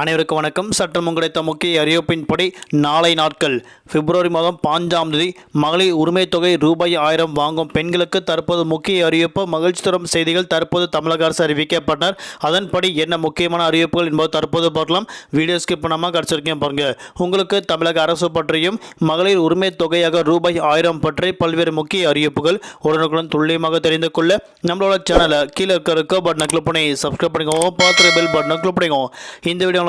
அனைவருக்கும் வணக்கம். சட்டம் கிடைத்த முக்கிய அறிவிப்பின்படி நாளை நாட்கள் பிப்ரவரி மாதம் பாஞ்சாம் தேதி மகளிர் உரிமை தொகை ரூபாய் ஆயிரம் வாங்கும் பெண்களுக்கு தற்போது முக்கிய அறிவிப்பு. மகிழ்ச்சி தரும் செய்திகள் தற்போது தமிழக அரசு அறிவிக்கப்பட்டனர். அதன்படி என்ன முக்கியமான அறிவிப்புகள் என்பது தற்போது பார்க்கலாம். வீடியோ ஸ்கிப் பண்ணாமல் கிடச்சிருக்கேன் பாருங்க. உங்களுக்கு தமிழக அரசு பற்றியும் மகளிர் உரிமை தொகையாக ரூபாய் ஆயிரம் பற்றி பல்வேறு முக்கிய அறிவிப்புகள் உடனுக்குடன் துல்லியமாக தெரிந்து கொள்ள நம்மளோட சேனலை கீழே இருக்க இருக்க பட்டனை கிளிக் பண்ணி சப்ஸ்கிரைப் பண்ணிக்கோங்க. பார்த்து பெல் பட்டனை கிளிக் பண்ணிக்கோங்க. இந்த வீடியோ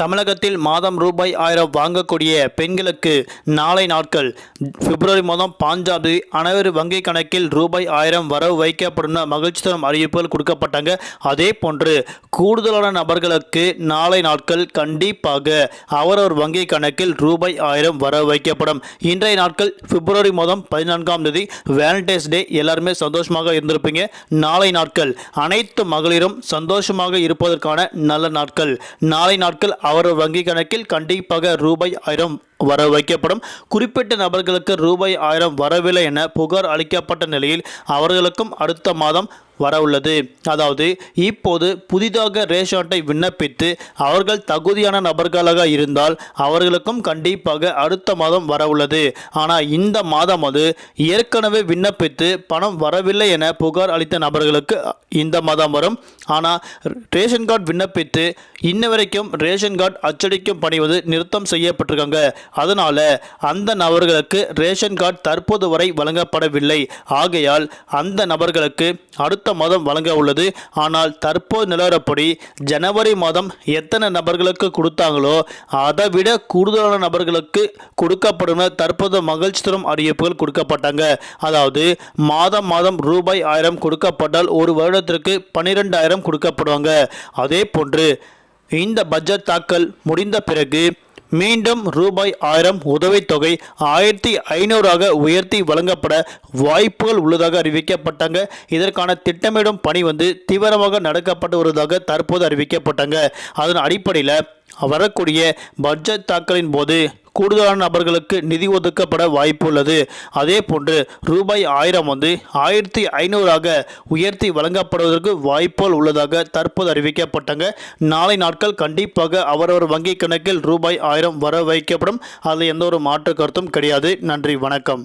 தமிழகத்தில் மாதம் ரூபாய் ஆயிரம் வாங்கக்கூடிய பெண்களுக்கு நாளை நாட்கள். பிப்ரவரி மாதம் பாஞ்சாம் தேதி அனைவரு வங்கி கணக்கில் ரூபாய் ஆயிரம் வரவு வைக்கப்படும் மகிழ்ச்சி தரும் அறிவிப்புகள் கொடுக்கப்பட்டாங்க. அதே போன்று கூடுதலான நபர்களுக்கு நாளை நாட்கள் கண்டிப்பாக அவரவர் வங்கி கணக்கில் ரூபாய் ஆயிரம் வரவு வைக்கப்படும். இன்றைய நாட்கள் பிப்ரவரி மாதம் பதினான்காம் தேதி. Valentine's day. எல்லாருமே சந்தோஷமாக இருந்திருப்பீங்க. நாளை நாட்கள் அனைத்து மகளிரும் சந்தோஷமாக இருப்பதற்கான நல்ல நாட்கள். நாளை நாட்கள் அவர் வங்கி கணக்கில் கண்டிப்பாக ரூபாய் ஆயிரம் வர வைக்கப்படும். குறிப்பிட்ட நபர்களுக்கு ரூபாய் ஆயிரம் வரவில்லை என புகார் அளிக்கப்பட்ட நிலையில் அவர்களுக்கும் அடுத்த மாதம் வர உள்ளது. அதாவது இப்போது புதிதாக ரேஷன் அட்டை விண்ணப்பித்து அவர்கள் தகுதியான நபர்களாக இருந்தால் அவர்களுக்கும் கண்டிப்பாக அடுத்த மாதம் வர உள்ளது. ஆனால் இந்த மாதம் அது ஏற்கனவே விண்ணப்பித்து பணம் வரவில்லை என புகார் அளித்த நபர்களுக்கு இந்த மாதம் வரும். ஆனால் ரேஷன் கார்டு விண்ணப்பித்து இன்ன வரைக்கும் ரேஷன் கார்டு அச்சடிக்கும் பணி வந்து நிறுத்தம் செய்யப்பட்டிருக்காங்க. அதனால் அந்த நபர்களுக்கு ரேஷன் கார்டு தற்போது வரை வழங்கப்படவில்லை. ஆகையால் அந்த நபர்களுக்கு அடுத்த மாதம் வழங்க உள்ளது. ஆனால் தற்போது நிலவரப்படி ஜனவரி மாதம் எத்தனை நபர்களுக்கு கொடுத்தாங்களோ அதை விட கூடுதலான நபர்களுக்கு கொடுக்கப்படும் தற்போது மகிழ்ச்சி தரும் அறிவிப்புகள் கொடுக்கப்பட்டாங்க. அதாவது மாதம் மாதம் ரூபாய் ஆயிரம் கொடுக்கப்பட்டால் ஒரு வருடத்திற்கு பன்னிரெண்டாயிரம் கொடுக்கப்படுவாங்க. அதே போன்று இந்த பட்ஜெட் தாக்கல் முடிந்த பிறகு மீண்டும் ரூபாய் ஆயிரம் உதவித்தொகை ஆயிரத்தி ஐநூறாக உயர்த்தி வழங்கப்பட வாய்ப்புகள் உள்ளதாக அறிவிக்கப்பட்டாங்க. இதற்கான திட்டமிடும் பணி வந்து தீவிரமாக நடக்கப்பட்டு வருவதாக தற்போது அறிவிக்கப்பட்டாங்க. அதன் அடிப்படையில் வரக்கூடிய பட்ஜெட் தாக்கலின் போது கூடுதலான நபர்களுக்கு நிதி ஒதுக்கப்பட வாய்ப்பு உள்ளது அதே போன்று ரூபாய் ஆயிரம் வந்து ஆயிரத்தி ஐநூறாக உயர்த்தி வழங்கப்படுவதற்கு வாய்ப்புகள் உள்ளதாக தற்போது அறிவிக்கப்பட்டாங்க. நாளை நாட்கள் கண்டிப்பாக அவரவர் வங்கி கணக்கில் ரூபாய் ஆயிரம் வர வைக்கப்படும் அதில் எந்த ஒரு மாற்று கருத்தும் கிடையாது. நன்றி வணக்கம்.